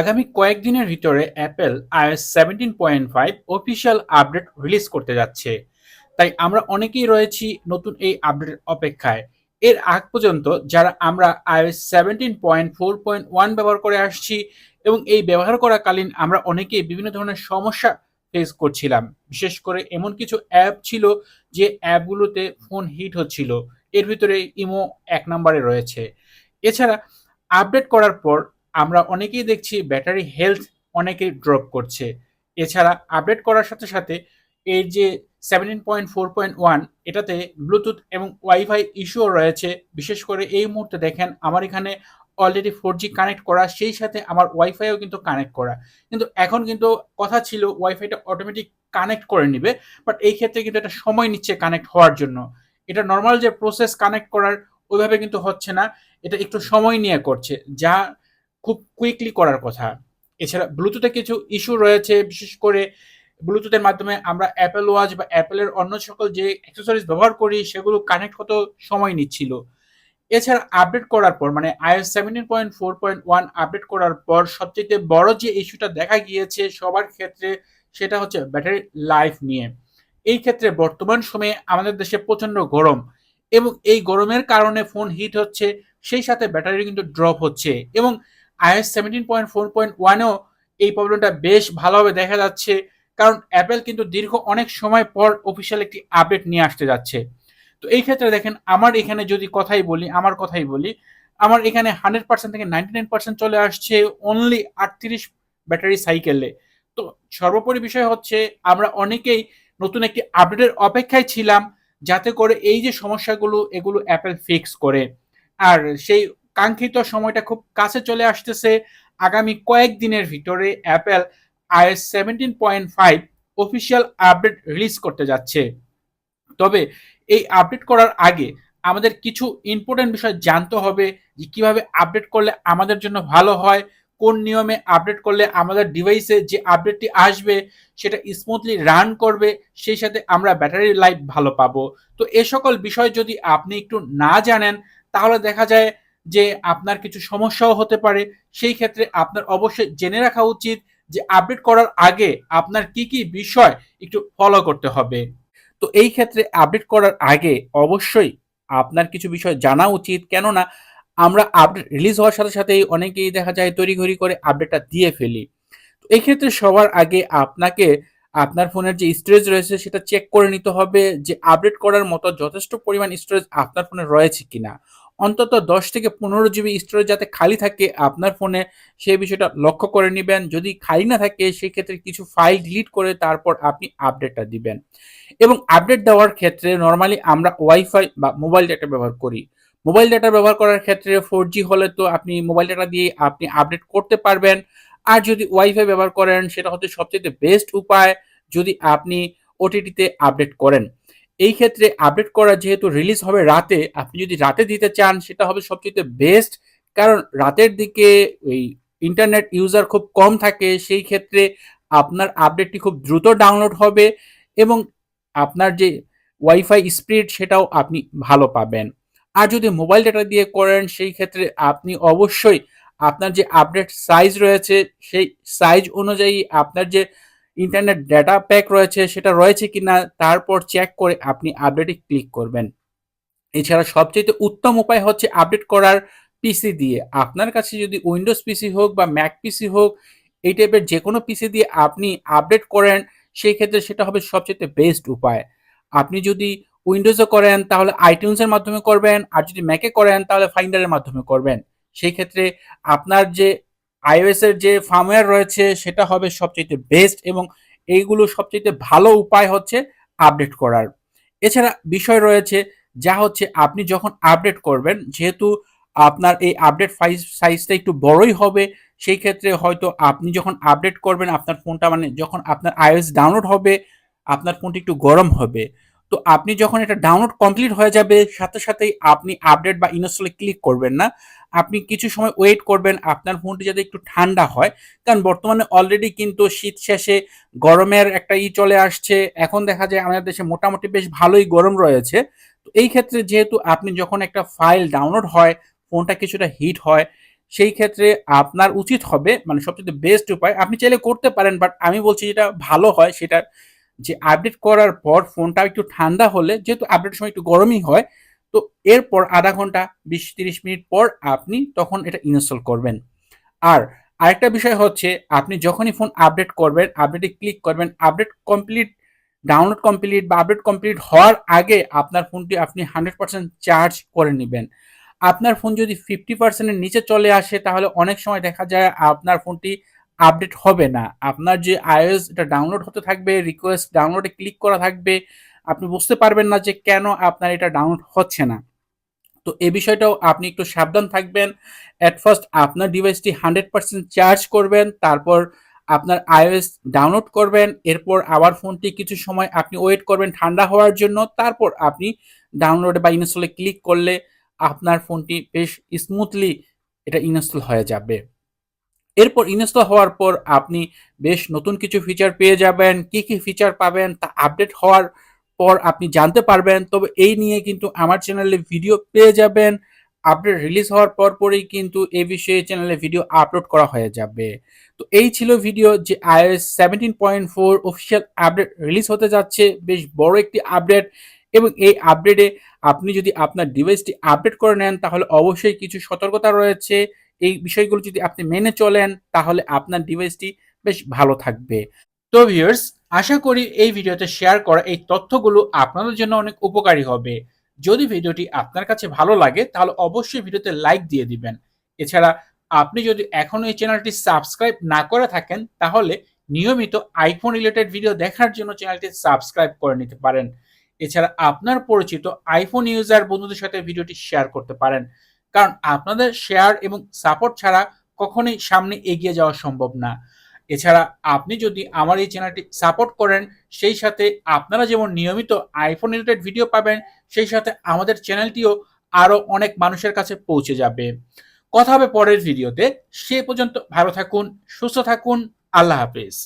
আগামী কয়েকদিনের ভিতরে Apple iOS seventeen point five official update release করতে যাচ্ছে। তাই আমরা অনেকেই রয়েছি নতুন এই আপডেটের অপেক্ষায়। এর আগ পর্যন্ত যারা আমরা iOS seventeen point four point one ব্যবহার করে আসছি এবং এই ব্যবহার করাকালীন আমরা অনেকেই বিভিন্ন ধরনের সমস্যা ফেস করছিলাম। বিশেষ করে এমন কিছু অ্যাপ ছিল যে অ্যাপগুলোতে ফোন হিট হচ্ছিল। এর ভিতরে ইমো এক নম্বরে রয়েছে। এছাড়া আপডেট করার পর আমরা অনেকেই দেখছি ব্যাটারি হেলথ অনেকেই ড্রপ করছে। এছাড়া আপডেট করার সাথে সাথে এর যে seventeen point four point one এটাতে ব্লুটুথ এবং ওয়াইফাই ইস্যুও রয়েছে। বিশেষ করে এই মুহূর্তে দেখেন, আমার এখানে অলরেডি ফোর জি কানেক্ট করা, সেই সাথে আমার ওয়াইফাইও কিন্তু কানেক্ট করা। কিন্তু এখন কিন্তু কথা ছিল ওয়াইফাইটা অটোমেটিক কানেক্ট করে নিবে বাট এই ক্ষেত্রে কিন্তু এটা সময় নিচ্ছে কানেক্ট হওয়ার জন্য। এটা নর্মাল যে প্রসেস কানেক্ট করার ওইভাবে কিন্তু হচ্ছে না, এটা একটু সময় নিয়ে করছে। যা খুব কুইকলি করার কথা। এছাড়া ব্লুটুথে কিছু ইস্যু রয়েছে, বিশেষ করে ব্লুটুথের মাধ্যমে আমরা অ্যাপেল ওয়াচ বা অ্যাপেলের অন্য সকল যে অ্যাক্সেসরিজ ব্যবহার করি, সেগুলো কানেক্ট হতে সময় নিচ্ছিল। এছাড়া আপডেট করার পর মানে iOS seventeen point four point one update করার পর সবচেয়ে বড় যে ইস্যুটা দেখা গিয়েছে সবার ক্ষেত্রে, সেটা হচ্ছে ব্যাটারি লাইফ নিয়ে। এই ক্ষেত্রে বর্তমান সময়ে আমাদের দেশে প্রচণ্ড গরম এবং এই গরমের কারণে ফোন হিট হচ্ছে, সেই সাথে ব্যাটারি কিন্তু ড্রপ হচ্ছে এবং iOS seventeen point four point ওয়ানেও এই প্রবলেমটা বেশ ভালোভাবে দেখা যাচ্ছে, কারণ অ্যাপেল কিন্তু দীর্ঘ অনেক সময় পর অফিসিয়াল একটি আপডেট নিয়ে আসতে যাচ্ছে। তো এই ক্ষেত্রে দেখেন, আমার এখানে যদি কথাই বলি, আমার কথাই বলি, আমার এখানে হান্ড্রেড পার্সেন্ট থেকে নাইনটি নাইন পার্সেন্ট চলে আসছে অনলি আটত্রিশ ব্যাটারি সাইকেলে তো সর্বোপরি বিষয় হচ্ছে, আমরা অনেকেই নতুন একটি আপডেটের অপেক্ষায় ছিলাম, যাতে করে এই যে সমস্যাগুলো, এগুলো অ্যাপেল ফিক্স করে। আর সেই কাঙ্ক্ষিত সময়টা খুব কাছে চলে আসতেছে। আগামী কয়েকদিনের ভিতরে Apple iOS seventeen point five official update release করতে যাচ্ছে। তবে এই আপডেট করার আগে আমাদের কিছু ইম্পর্টেন্ট বিষয় জানতে হবে যে কীভাবে আপডেট করলে আমাদের জন্য ভালো হয়, কোন নিয়মে আপডেট করলে আমাদের ডিভাইসে যে আপডেটটি আসবে সেটা স্মুথলি রান করবে, সেই সাথে আমরা ব্যাটারি লাইফ ভালো পাবো। তো এ সকল বিষয় যদি আপনি একটু না জানেন, তাহলে দেখা যায় যে আপনার কিছু সমস্যাও হতে পারে, সেই ক্ষেত্রে আপনার অবশ্যই জেনে রাখা উচিত যে আপডেট করার আগে আপনার কি কি বিষয় একটু ফলো করতে হবে। তো এই ক্ষেত্রে আপডেট করার আগে অবশ্যই আপনার কিছু বিষয় জানা উচিত। কেননা আমরা আপডেট রিলিজ হওয়ার সাথে সাথেই অনেকেই দেখা যায় তড়িঘড়ি করে আপডেটটা দিয়ে ফেলি। তো এই ক্ষেত্রে সবার আগে আপনাকে আপনার ফোনের যে স্টোরেজ রয়েছে সেটা চেক করে নিতে হবে যে আপডেট করার মতো যথেষ্ট পরিমাণ স্টোরেজ আপনার ফোনে রয়েছে কিনা। অন্তত দশ থেকে পনেরো জিবি স্টোরেজ যাতে খালি থাকে, আপনার ফোনে সেই বিষয়টা লক্ষ্য করে নেবেন। যদি খালি না থাকে, সেক্ষেত্রে কিছু ফাইল ডিলিট করে তারপর আপনি আপডেটটা দিবেন। এবং আপডেট দেওয়ার ক্ষেত্রে নর্মালি আমরা ওয়াইফাই বা মোবাইল ডেটা ব্যবহার করি। মোবাইল ডেটা ব্যবহার করার ক্ষেত্রে ফোর জি হলে তো আপনি মোবাইল ডেটা দিয়ে আপনি আপডেট করতে পারবেন। আর যদি ওয়াইফাই ব্যবহার করেন, সেটা হচ্ছে সবচেয়ে বেস্ট উপায়। যদি আপনি ওটিটিতে আপডেট করেন এই ক্ষেত্রে আপডেট করা যেহেতু রিলিজ হবে রাতে, আপনি যদি রাতে দিতে চান, সেটা হবে সবচেয়ে বেস্ট কারণ রাতের দিকে ওই ইন্টারনেট ইউজার খুব কম থাকে, সেই ক্ষেত্রে আপনার আপডেটটি খুব দ্রুত ডাউনলোড হবে এবং আপনার যে ওয়াইফাই স্পিড সেটাও আপনি ভালো পাবেন। আর যদি মোবাইল ডেটা দিয়ে করেন, সেই ক্ষেত্রে আপনি অবশ্যই আপনার যে আপডেট সাইজ রয়েছে, সেই সাইজ অনুযায়ী আপনার যে ইন্টারনেট ডেটা প্যাক রয়েছে, সেটা রয়েছে কিনা তারপর চেক করে আপনি আপডেটে ক্লিক করবেন। এছাড়া সবচেয়ে উত্তম উপায় হচ্ছে আপডেট করার পিসি দিয়ে। আপনার কাছে যদি উইন্ডোজ পিসি হোক বা ম্যাক পিসি হোক, এই টাইপের যে কোনো পিসি দিয়ে আপনি আপডেট করেন সেই ক্ষেত্রে সেটা হবে সবচেয়ে বেস্ট উপায়। আপনি যদি উইন্ডোজে করেন, তাহলে আইটিউন্সের মাধ্যমে করবেন, আর যদি ম্যাকে করেন, তাহলে ফাইন্ডারের মাধ্যমে করবেন। সেই ক্ষেত্রে আপনার যে আইওএস এর যে ফার্মওয়্যার রয়েছে, সেটা হবে সবচেয়ে বেস্ট এবং এইগুলো সবচেয়ে ভালো উপায় হচ্ছে আপডেট করার। এছাড়া বিষয় রয়েছে, যা হচ্ছে আপনি যখন আপডেট করবেন, যেহেতু আপনার এই আপডেট ফাইজ সাইজটা একটু বড়ই হবে, সেই ক্ষেত্রে হয়তো আপনি যখন আপডেট করবেন, আপনার ফোনটা মানে যখন আপনার আইওএস ডাউনলোড হবে, আপনার ফোনটি একটু গরম হবে। তো আপনি যখন এটা ডাউনলোড কমপ্লিট হয়ে যাবে, সাথে সাথেই আপনি আপডেট বা ইনস্টলে ক্লিক করবেন না। আপনি কিছু সময় ওয়েট করবেন, আপনার ফোনটি যাতে একটু ঠান্ডা হয়। কারণ বর্তমানে অলরেডি কিন্তু শীত শেষে গরমের একটা ই চলে আসছে। এখন দেখা যায় আমাদের দেশে মোটামুটি বেশ ভালোই গরম রয়েছে। তো এই ক্ষেত্রে যেহেতু আপনি যখন একটা ফাইল ডাউনলোড হয় ফোনটা কিছুটা হিট হয়, সেই ক্ষেত্রে আপনার উচিত হবে মানে সবচেয়ে বেস্ট উপায়, আপনি চাইলে করতে পারেন বাট আমি বলছি যেটা ভালো হয়, সেটা যে আপডেট করার পর ফোনটা একটু ঠান্ডা হলে, যেহেতু আপডেটের সময় একটু গরমই হয় তো এরপর আধা ঘণ্টা, বিশ, তিরিশ মিনিট পর আপনি তখন এটা ইনস্টল করবেন। আর আরেকটা বিষয় হচ্ছে, আপনি যখনই ফোন আপডেট করবেন আপডেটে ক্লিক করবেন আপডেট কমপ্লিট ডাউনলোড কমপ্লিট বা আপডেট কমপ্লিট হওয়ার আগে আপনার ফোনটি আপনি হান্ড্রেড পার্সেন্ট চার্জ করে নেবেন। আপনার ফোন যদি ফিফটি পার্সেন্টের নিচে চলে আসে, তাহলে অনেক সময় দেখা যায় আপনার ফোনটি আপডেট হবে না। আপনার যে আইওএস এটা ডাউনলোড হতে থাকবে রিকোয়েস্ট ডাউনলোডে ক্লিক করা থাকবে আপনি বুঝতে পারবেন না যে কেন আপনার এটা ডাউনলোড হচ্ছে না। তো এই বিষয়টাও আপনি একটু সাবধান থাকবেন। অ্যাট ফার্স্ট আপনার ডিভাইসটি হান্ড্রেড পার্সেন্ট চার্জ করবেন, তারপর আপনার আইওএস ডাউনলোড করবেন, এরপর আবার ফোনটি কিছু সময় আপনি ওয়েট করবেন ঠান্ডা হওয়ার জন্য, তারপর আপনি ডাউনলোডে বা ইনস্টলে ক্লিক করলে আপনার ফোনটি বেশ স্মুথলি এটা ইনস্টল হয়ে যাবে। এরপর ইনস্টল হওয়ার পর আপনি বেশ নতুন কিছু ফিচার পেয়ে যাবেন, কি কি ফিচার পাবেন তা আপডেট হওয়ার পর আপনি জানতে পারবেন। তবে এই নিয়ে কিন্তু আমার চ্যানেলে ভিডিও পেয়ে যাবেন। আপডেট রিলিজ হওয়ার পর পরেই কিন্তু এই বিষয়ে চ্যানেলে ভিডিও আপলোড করা হয়ে যাবে। তো এই ছিল ভিডিও যে iOS seventeen point four official update release হতে যাচ্ছে। বেশ বড় একটি আপডেট এবং এই আপডেটে আপনি যদি আপনার ডিভাইসটি আপডেট করে নেন, তাহলে অবশ্যই কিছু সতর্কতা রয়েছে। এই বিষয়গুলো যদি আপনি মেনে চলেন, তাহলে আপনার ডিভাইসটি বেশ ভালো থাকবে। তো ভিউয়ার্স আশা করি এই ভিডিওতে শেয়ার করা এই তথ্যগুলো আপনাদের জন্য অনেক উপকারী হবে। যদি ভিডিওটি আপনার কাছে ভালো লাগে, তাহলে অবশ্যই ভিডিওতে লাইক দিয়ে দিবেন। এছাড়া আপনি যদি এখনও এই চ্যানেলটি সাবস্ক্রাইব না করে থাকেন, তাহলে নিয়মিত আইফোন রিলেটেড ভিডিও দেখার জন্য চ্যানেলটি সাবস্ক্রাইব করে নিতে পারেন। এছাড়া আপনার পরিচিত আইফোন ইউজার বন্ধুদের সাথে ভিডিওটি শেয়ার করতে পারেন। কারণ আপনাদের শেয়ার এবং সাপোর্ট ছাড়া কখনোই সামনে এগিয়ে যাওয়া সম্ভব না। এছাড়া আপনি যদি আমার এই চ্যানেলটি সাপোর্ট করেন, সেই সাথে আপনারা যেমন নিয়মিত আইফোন রিলেটেড ভিডিও পাবেন, সেই সাথে আমাদের চ্যানেলটিও আরও অনেক মানুষের কাছে পৌঁছে যাবে। কথা হবে পরের ভিডিওতে সে পর্যন্ত ভালো থাকুন, সুস্থ থাকুন, আল্লাহ হাফিজ।